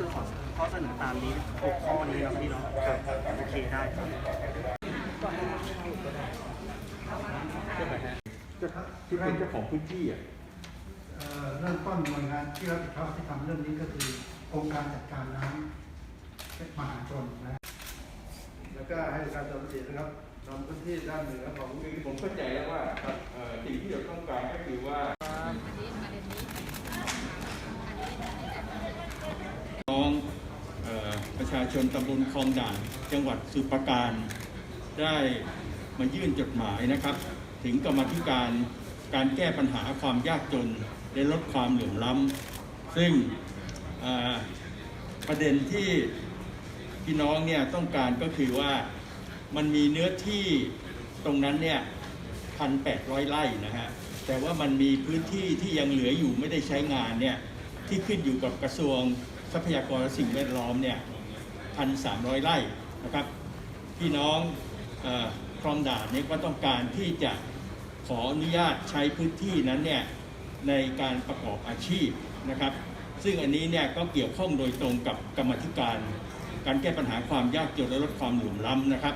คือขอข้อเสนอตามนี้หกข้อนี้นะพี่เนาะโอเคได้ครับที่เป็นเจ้าของพื้นที่อะเริ่มต้นหน่วยงานที่รับผิดชอบที่ทำเรื่องนี้ก็คือโครงการจัดการน้ำเป็นมหาชนนะแล้วก็ให้การจัดการนะครับนำพื้นที่ด้านเหนือของคือผมเข้าใจแล้วว่าสิ่งที่เราต้องการก็คือว่าน้องเอ่อประ ชนตำบลคลองด่าน จังหวัดสุพรรณการ ได้มายื่นจดหมายนะครับ ถึงกรรมธิการการแก้ปัญหาความยากจนและลดความเหลื่อมล้ำซึ่งประเด็นที่พี่น้องเนี่ยต้องการก็คือว่ามันมีเนื้อที่ตรงนั้นเนี่ยพันแปดร้อยไร่นะฮะแต่ว่ามันมีพื้นที่ที่ยังเหลืออยู่ไม่ได้ใช้งานเนี่ยที่ขึ้นอยู่กับกระทรวงทรัพยากรและสิ่งแวดล้อมเนี่ย พันสามร้อยไร่นะครับพี่น้องคลองด่านเนี่ยก็ต้องการที่จะขออนุญาตใช้พื้นที่นั้นเนี่ยในการประกอบอาชีพนะครับ ซึ่งอันนี้เนี่ยก็เกี่ยวข้องโดยตรงกับกรรมธิการ การแก้ปัญหาความยากจนและลดความหลื่มล้ำนะครับ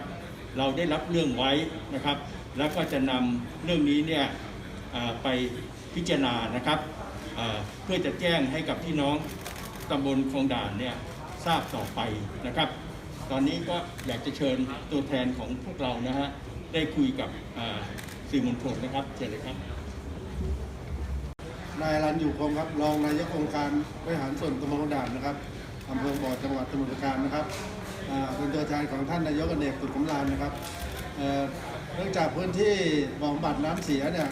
เราได้รับเรื่องไว้นะครับ แล้วก็จะนำเรื่องนี้เนี่ยไปพิจารณานะครับเพื่อจะแจ้งให้กับพี่น้องตำบลคลองด่านเนี่ย ทราบต่อไปนะครับ ตอนนี้ก็อยากจะเชิญตัวแทนของพวกเรานะฮะได้คุยกับสื่อมวลชนนะครับเชิญเลยครับนายรันอยู่คงครับรองนายกองค์การบริหารส่วนตำบลลองด่านนะครับอำเภอบ่อจังหวัดสมุทรปราการนะครับเป็นตัวแทนของท่านนายกอเนกตุลคำลานนะครับเนื่องจากพื้นที่บ่อบำบัดน้ำเสียเนี่ย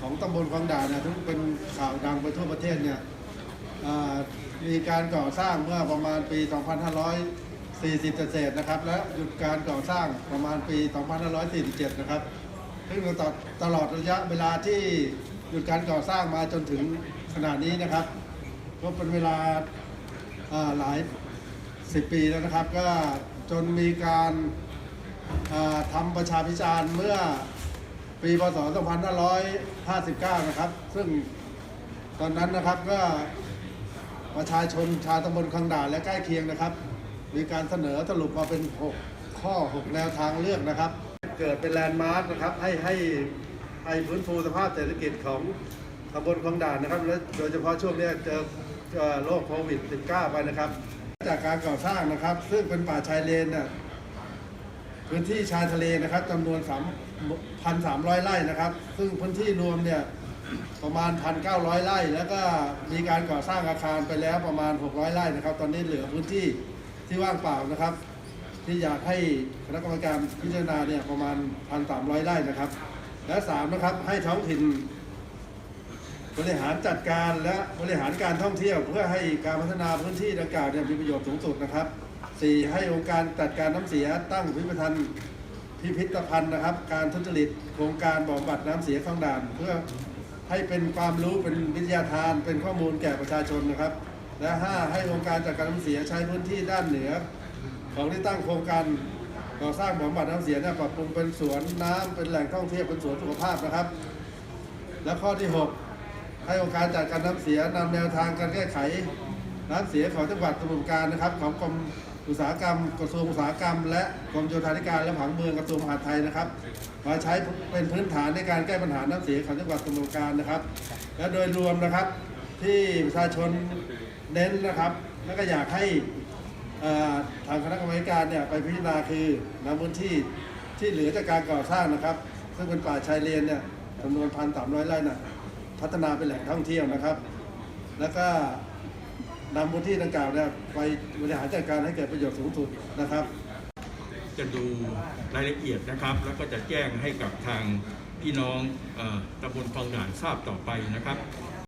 ของตำบลคลองด่านนี่ยทุกเป็นข่าวดังไปทั่วประเทศเนี่ย มีการก่อสร้างเมื่อประมาณปี 2540เศษนะครับ และหยุดการก่อสร้างประมาณปี 2547 นะครับซึ่งตลอดตลอดระยะเวลาที่หยุดการก่อสร้างมาจนถึงขณะนี้นะครับ ก็เป็นเวลาหลายสิบปีแล้วนะครับ ก็จนมีการอ่าทำประชาพิจารณ์เมื่อปีพศ 2559 นะครับ ซึ่งตอนนั้นนะครับก็ ประชาชนชาวตำบลคลังด่านและใกล้เคียงนะครับ มีการเสนอสรุปมาเป็น 6 ข้อ 6 แนวทางเลือกนะครับ เกิดเป็นแลนด์มาร์กนะครับให้ให้ให้ฟื้นฟูสภาพเศรษฐกิจของตำบลคลองด่านนะครับและโดยเฉพาะช่วงนี้เจอเอ่อโรคโควิด -19 ไปนะครับ จากการก่อสร้างนะครับ ซึ่งเป็นป่าชายเลนนี่ยพื้นที่ชายทะเลนะครับจำนวน3,300 ไร่นะครับ ซึ่งพื้นที่รวมเนี่ย ประมาณ 1,900 ไร่ แล้วก็มีการก่อสร้างอาคารไปแล้วประมาณ 600 ไร่นะครับ ตอนนี้เหลือพื้นที่ที่ว่างเปล่านะครับ ที่อยากให้คณะกรรมการพิจารณาเนี่ยประมาณ 1,300 ไร่นะครับ และสามนะครับให้ท้องถิ่นบริหารจัดการและบริหารการท่องเที่ยว เพื่อให้การพัฒนาพื้นที่ดังกล่าวเนี่ยมีประโยชน์สูงสุดนะครับ 4. ให้องค์การจัดการน้ำเสียตั้งพิพิธภัณฑ์พิพิธภัณฑ์นะครับ การทุจริตโครงการบำบัดน้ำเสียคลองด่าน เพื่อ ให้เป็นความรู้เป็นวิทยาทาน เป็นข้อมูลแก่ประชาชนนะครับ และ 5. ให้องค์การจัดการน้ำเสียใช้พื้นที่ด้านเหนือ ของที่ตั้งโครงการก่อสร้างบำบัดน้ำเสียเนี่ยปรับปรุงเป็นสวนน้ำเป็นแหล่งท่องเที่ยวเป็นสวนสุขภาพนะครับ และข้อที่ 6 ให้องค์การจัดการน้ำเสียนำแนวทางการแก้ไขน้ำเสียของจังหวัดสมุทรปราการนะครับ ของกรม อุตสาหกรรมกระทรวงอุตสาหกรรม และกรมโยธาธิการและผังเมืองกระทรวงมหาดไทยนะครับ มาใช้เป็นพื้นฐานในการแก้ปัญหาน้ำเสียของจังหวัดสมุทรปราการนะครับ และโดยรวมนะครับที่ประชาชนเน้นนะครับ และก็อยากให้ทางคณะกรรมการเนี่ยไปพิจารณาคือนำพื้นที่ที่เหลือจากการก่อสร้างนะครับ ซึ่งเป็นป่าชายเลนเนี่ยจำนวนพันสามร้อยไร่น่ะพัฒนาเป็นแหล่งท่องเที่ยวนะครับ แล้วก็ นำพื้นที่ดังกล่าวเนี่ยไปบริหารจัดการให้เกิดประโยชน์สูงสุดนะครับ จะดูรายละเอียดนะครับ แล้วก็จะแจ้งให้กับทางพี่น้องอตำบลคลองด่านทราบต่อไปนะครับ